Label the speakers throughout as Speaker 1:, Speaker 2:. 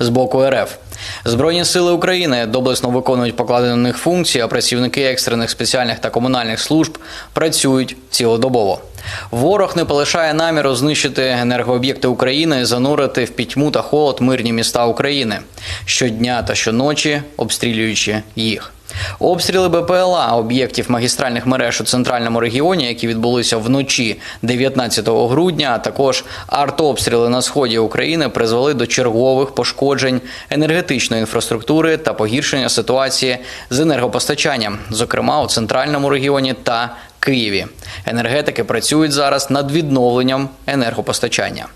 Speaker 1: з боку РФ. Збройні сили України доблесно виконують покладені на них функції, а працівники екстрених спеціальних та комунальних служб працюють цілодобово. Ворог не полишає наміру знищити енергооб'єкти України занурити в пітьму та холод мирні міста України щодня та щоночі, обстрілюючи їх. Обстріли БПЛА об'єктів магістральних мереж у центральному регіоні, які відбулися вночі 19 грудня, а також артобстріли на сході України призвели до чергових пошкоджень енергетичної інфраструктури та погіршення ситуації з енергопостачанням, зокрема у центральному регіоні та Києві. Енергетики працюють зараз над відновленням енергопостачання.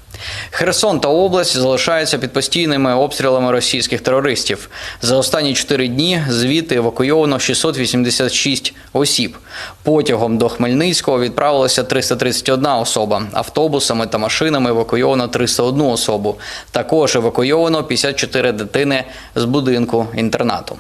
Speaker 1: Херсон та область залишаються під постійними обстрілами російських терористів. За останні чотири дні звідти евакуйовано 686 осіб. Потягом до Хмельницького відправилося 331 особа. Автобусами та машинами евакуйовано 301 особу. Також евакуйовано 54 дитини з будинку інтернату.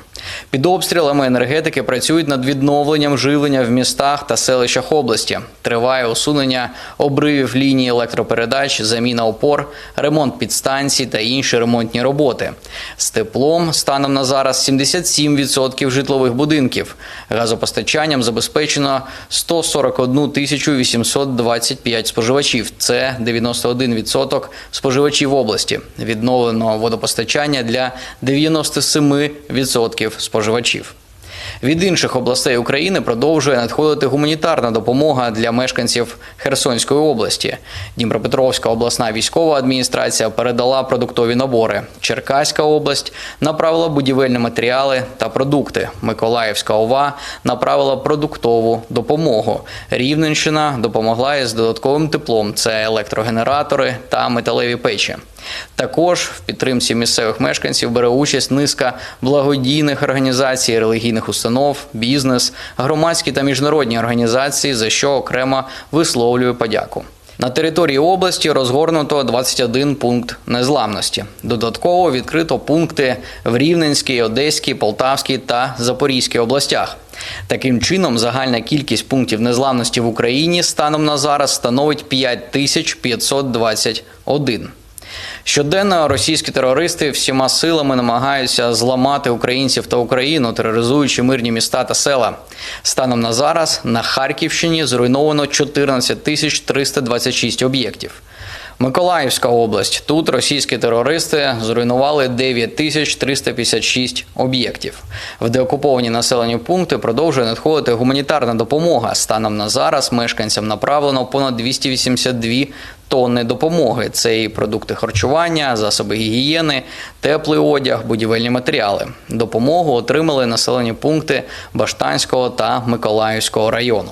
Speaker 1: Під обстрілами енергетики працюють над відновленням живлення в містах та селищах області. Триває усунення обривів лінії електропередач, заміна опор, ремонт підстанцій та інші ремонтні роботи. З теплом станом на зараз 77% житлових будинків. Газопостачанням забезпечено 141 тисячу 825 споживачів. Це 91% споживачів області. Відновлено водопостачання для 97% споживачів. Від інших областей України продовжує надходити гуманітарна допомога для мешканців Херсонської області. Дніпропетровська обласна військова адміністрація передала продуктові набори. Черкаська область направила будівельні матеріали та продукти. Миколаївська ОВА направила продуктову допомогу. Рівненщина допомогла із додатковим теплом. Це електрогенератори та металеві печі. Також в підтримці місцевих мешканців бере участь низка благодійних організацій, релігійних установ, бізнес, громадські та міжнародні організації, за що окремо висловлюю подяку. На території області розгорнуто 21 пункт незламності. Додатково відкрито пункти в Рівненській, Одеській, Полтавській та Запорізькій областях. Таким чином, загальна кількість пунктів незламності в Україні станом на зараз становить 5521. Щоденно російські терористи всіма силами намагаються зламати українців та Україну, тероризуючи мирні міста та села. Станом на зараз на Харківщині зруйновано 14 тисяч 326 об'єктів. Миколаївська область. Тут російські терористи зруйнували 9 тисяч 356 об'єктів. В деокуповані населені пункти продовжує надходити гуманітарна допомога. Станом на зараз мешканцям направлено понад 282 тонни допомоги. Це і продукти харчування, засоби гігієни, теплий одяг, будівельні матеріали. Допомогу отримали населені пункти Баштанського та Миколаївського району.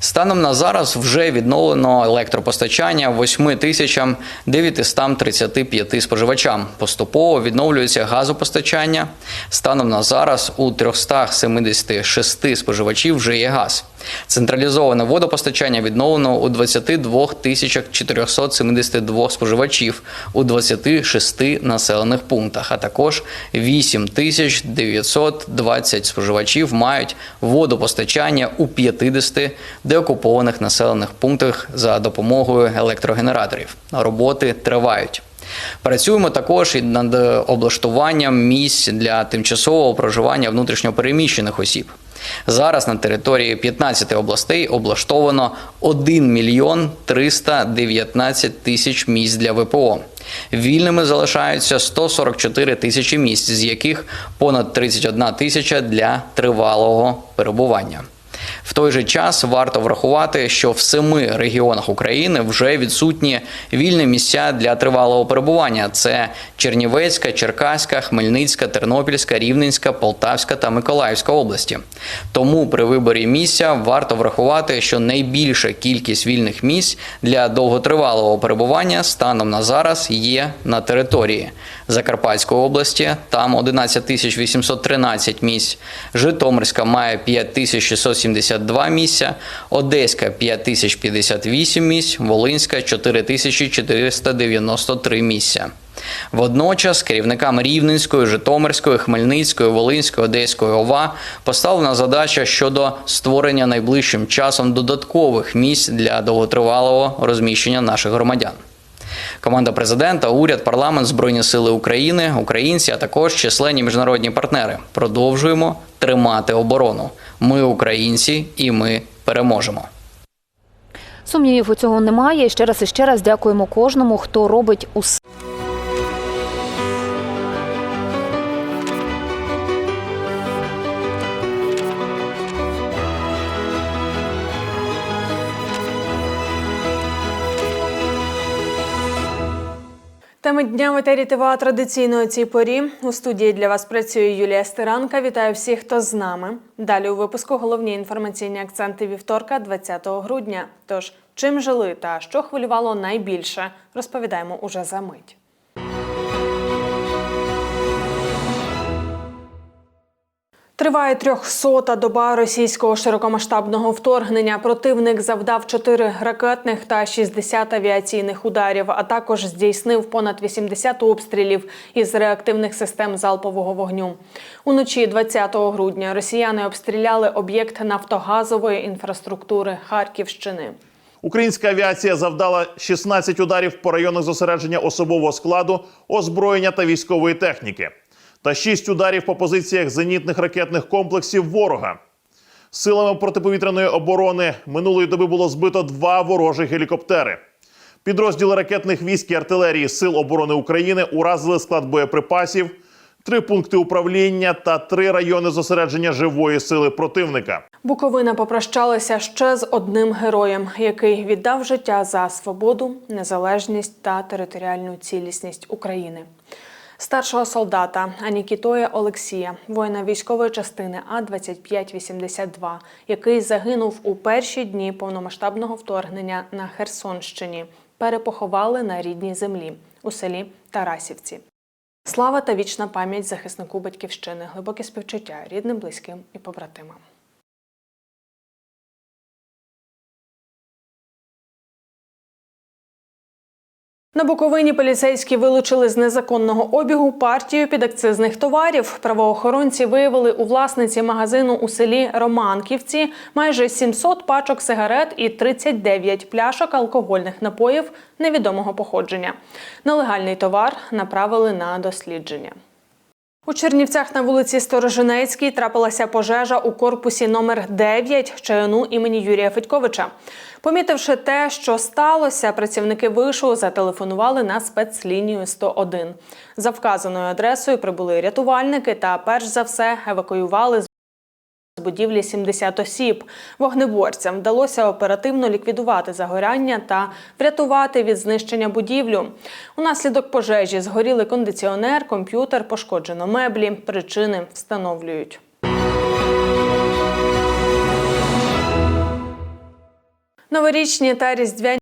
Speaker 1: Станом на зараз вже відновлено електропостачання 8 тисячам 935 споживачам. Поступово відновлюється газопостачання. Станом на зараз у 376 споживачів вже є газ. Централізоване водопостачання відновлено у 22 тисячах 472 споживачів у 26 населених пунктах, а також 8 тисяч 920 споживачів мають водопостачання у 50 деокупованих населених пунктах за допомогою електрогенераторів. Роботи тривають. Працюємо також і над облаштуванням місць для тимчасового проживання внутрішньопереміщених осіб. Зараз на території 15 областей облаштовано 1 мільйон 319 тисяч місць для ВПО. Вільними залишаються 144 тисячі місць, з яких понад 31 тисяча для тривалого перебування. В той же час варто врахувати, що в семи регіонах України вже відсутні вільні місця для тривалого перебування: це Чернівецька, Черкаська, Хмельницька, Тернопільська, Рівненська, Полтавська та Миколаївська області. Тому при виборі місця варто врахувати, що найбільша кількість вільних місць для довготривалого перебування станом на зараз є на території Закарпатської області. Там 11 тисяч 813 місць. Житомирська має 5672 місця, Одеська 5058 місць, Волинська 4493 місця. Водночас керівникам Рівненської, Житомирської, Хмельницької, Волинської, Одеської ОВА поставлена задача щодо створення найближчим часом додаткових місць для довготривалого розміщення наших громадян. Команда президента, уряд, парламент, збройні сили України, українці, а також численні міжнародні партнери. Продовжуємо тримати оборону. Ми українці, і ми переможемо.
Speaker 2: Сумнівів у цього немає. Ще раз і ще раз дякуємо кожному, хто робить усе.
Speaker 3: Теми дня в етері ТВА традиційно у цій порі. У студії для вас працює Юлія Стиранка. Вітаю всіх, хто з нами. Далі у випуску головні інформаційні акценти вівторка, 20 грудня. Тож, чим жили та що хвилювало найбільше, розповідаємо уже за мить. Триває трьохсота доба російського широкомасштабного вторгнення. Противник завдав 4 ракетних та 60 авіаційних ударів, а також здійснив понад 80 обстрілів із реактивних систем залпового вогню. Уночі 20 грудня росіяни обстріляли об'єкт нафтогазової інфраструктури Харківщини.
Speaker 4: Українська авіація завдала 16 ударів по районах зосередження особового складу, озброєння та військової техніки, та 6 ударів по позиціях зенітних ракетних комплексів ворога. Силами протиповітряної оборони минулої доби було збито два ворожі гелікоптери. Підрозділи ракетних військ і артилерії Сил оборони України уразили склад боєприпасів, три пункти управління та три райони зосередження живої сили противника.
Speaker 3: Буковина попрощалася ще з одним героєм, який віддав життя за свободу, незалежність та територіальну цілісність України. Старшого солдата Анікітоя Олексія, воїна військової частини А 2582 який загинув у перші дні повномасштабного вторгнення на Херсонщині, перепоховали на рідній землі у селі Тарасівці. Слава та вічна пам'ять захиснику батьківщини, глибоке співчуття рідним, близьким і побратимам. На Буковині поліцейські вилучили з незаконного обігу партію підакцизних товарів. Правоохоронці виявили у власниці магазину у селі Романківці майже 700 пачок сигарет і 39 пляшок алкогольних напоїв невідомого походження. Нелегальний товар направили на дослідження. У Чернівцях на вулиці Сторожинецькій трапилася пожежа у корпусі номер 9 ЧНУ імені Юрія Федьковича. Помітивши те, що сталося, працівники вишу зателефонували на спецлінію 101. За вказаною адресою прибули рятувальники та, перш за все, евакуювали з будівлі 70 осіб. Вогнеборцям вдалося оперативно ліквідувати загоряння та врятувати від знищення будівлю. Унаслідок пожежі згоріли кондиціонер, комп'ютер, пошкоджено меблі. Причини встановлюють. Новорічні та різдвяні